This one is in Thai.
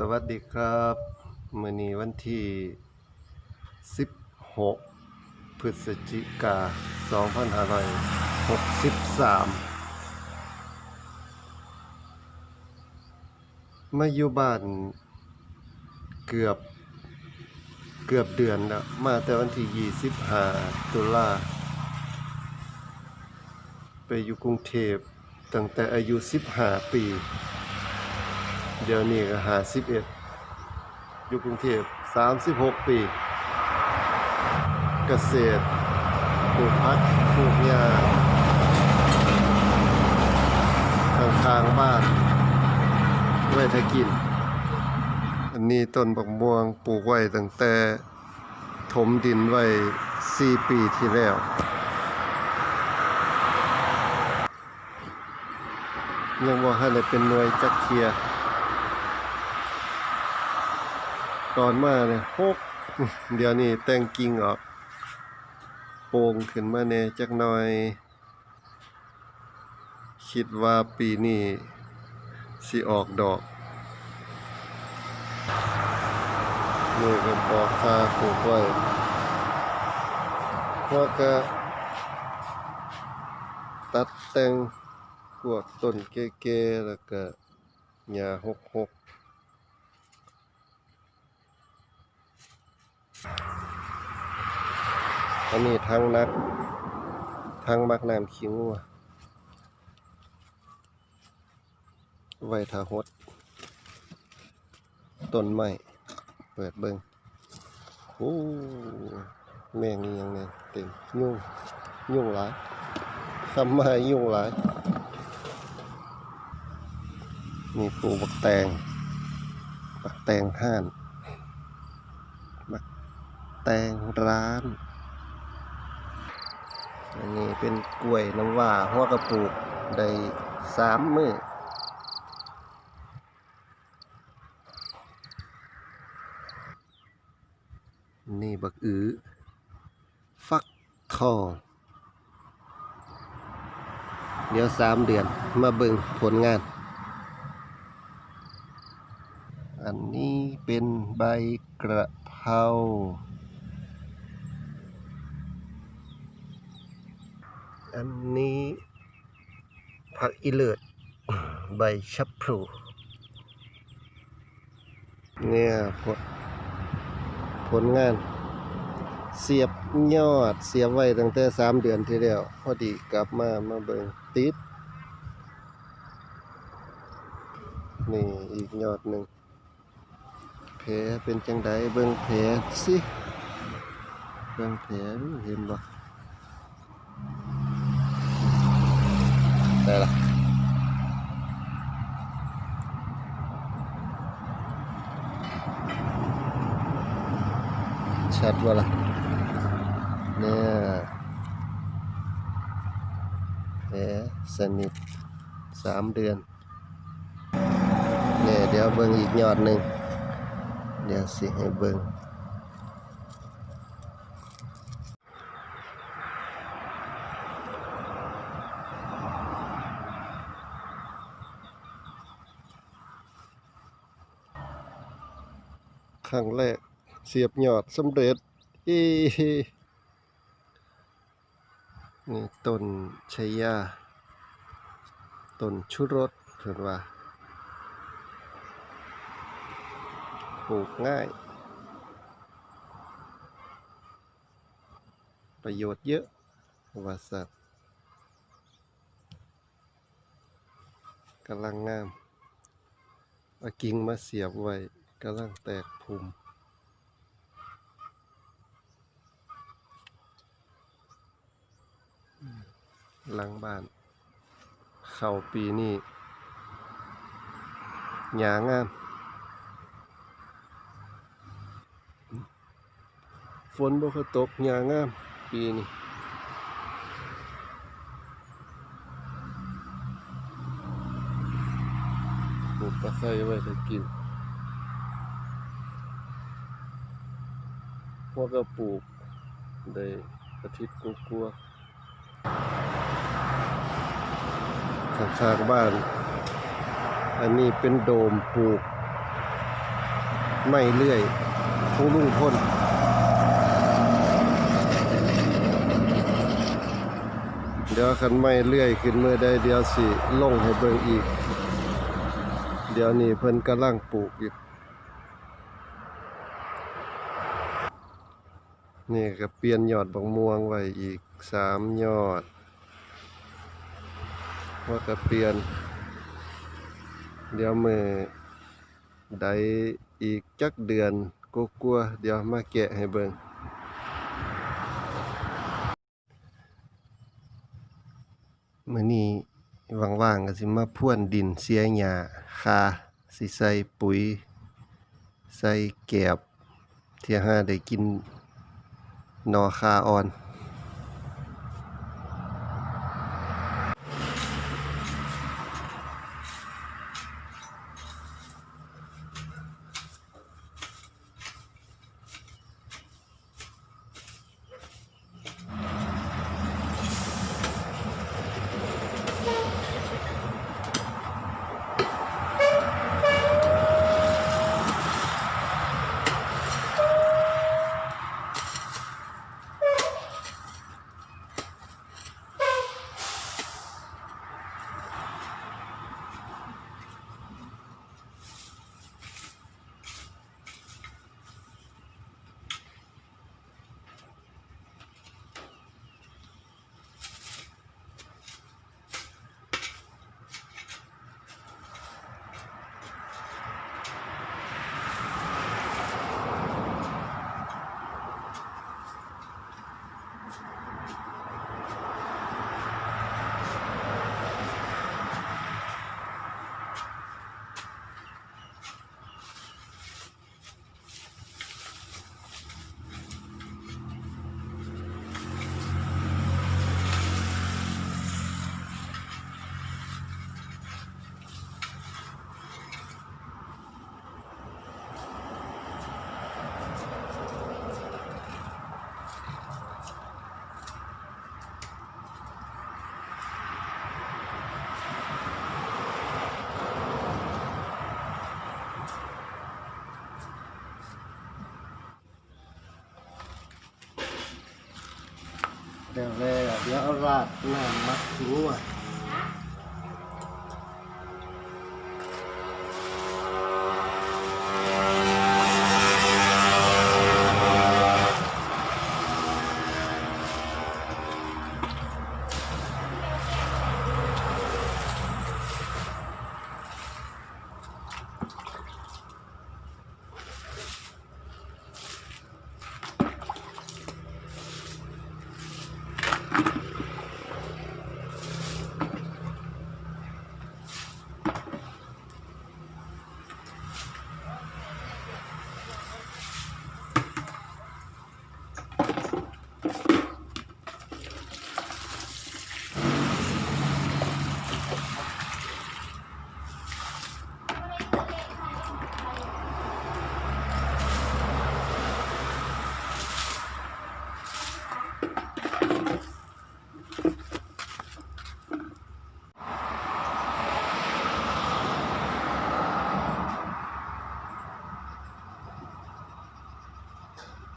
สวัสดีครับมื้อนี้วันที่ 16 พฤศจิกา 2563 มาอยู่บ้านเกือบเกือบเดือนแล้วมาแต่วันที่ 25 ตุลาไปอยู่กรุงเทพตั้งแต่อายุ 15 ปี เดี๋ยวนี้ก็หาสิบเอ็ดอยู่กรุงเทพสามสิบหกปี เกษตรปลูกพักปลูกหญ้าข้างๆบ้านไว้ถ้ากิน อันนี้ต้นบักม่วงปลูกไว้ตั้งแต่ถมดินไว้สี่ปีที่แล้ว ยังว่าให้ได้เป็นหน่วยจักเทีย ตอนมาเนี่ยหกเดี๋ยวนี้แต่งกิ่งออกโป่งขึ้นมาแหน่จักหน่อย คิดว่าปีนี้สิออกดอกนี่ก็บอกคาปลูกไว้พราะก็ตัดแต่งพวกต้นเก๋ๆแล้วก็หญ้าหกๆ อันนี้ทางนักทางมักน้ำขี้งัวไวทาหดต้นไม้เปิดเบิงโอ้แมงนี่ยังไงเต็มยุ่งยุ่งหลายทำมายุ่งหลายนี่ปลูกบักแตงบักแตงห่าน แตงร้าน อันนี้เป็นกล้วยน้ำว่าหัวกระปุกได้สามมือนี่บักอือฟักทองเดี๋ยวสามเดือนมาเบิ่งผลงาน อันนี้เป็นใบกระเพรา อันนี้ผักอีเลิศใบชับพลูเนี่ยผลผลงาน เสียบยอดเสียบไว้ตั้งแต่สามเดือนที่แล้วพอดีกลับมามาเบิงติด นี่อีกยอดหนึ่งแผลเป็นจังไดเบิงแผลสิเบิงแผลดูเห็นบ่ ได้ละชัดว่าล่ะเนี่ยแผลสนิทสามเดือนเนี่ยเดี๋ยวเบิ่งอีกยอดหนึ่งเดี๋ยวสิให้เบิ่ง ครั้งแรก เสียบยอดสำเร็จอ้นี่ต้นชายาต้นชุรสเพิ่นว่า ปลูกง่าย ประโยชน์เยอะว่าสัตว์กำลังงาม เอากิ่งมาเสียบไว้ กำลังแตกภูมิหลังบ้าน เข้าปีนี้หยางาม ฝนบ่คตกหยางาม ปีนี้ปลูกตะไคร้ไว้ถ้ากิน พวกก็ปลูกได้อาทิตย์กลัวๆข้างๆบ้าน อันนี้เป็นโดมปลูก ไม่เลื่อยของลุงพลเดี๋ยวคันไม่เลื่อยขึ้นเมื่อได้เดี๋ยวสิลงให้เบิ่งอีก เดี๋ยวนี้เพิ่นกำลังปลูกอยู่ นี่ก็เปลี่ยนยอดบักม่วงไว้อีกสามยอดว่าก็เปลี่ยน เดี๋ยวมือได้อีกจักเดือนกลัวเดี๋ยวมาแกะให้เบิ่งมื้อนี้ว่างๆก็สิมาพ่วนดินเสียหญ้าคาสิใส่ปุ๋ย ใส่แกบเที่ยหาได้กิน นอคาออน เดี๋ยวแล้วเดี๋ยวเอาราดน้ำมักถึงว่ะ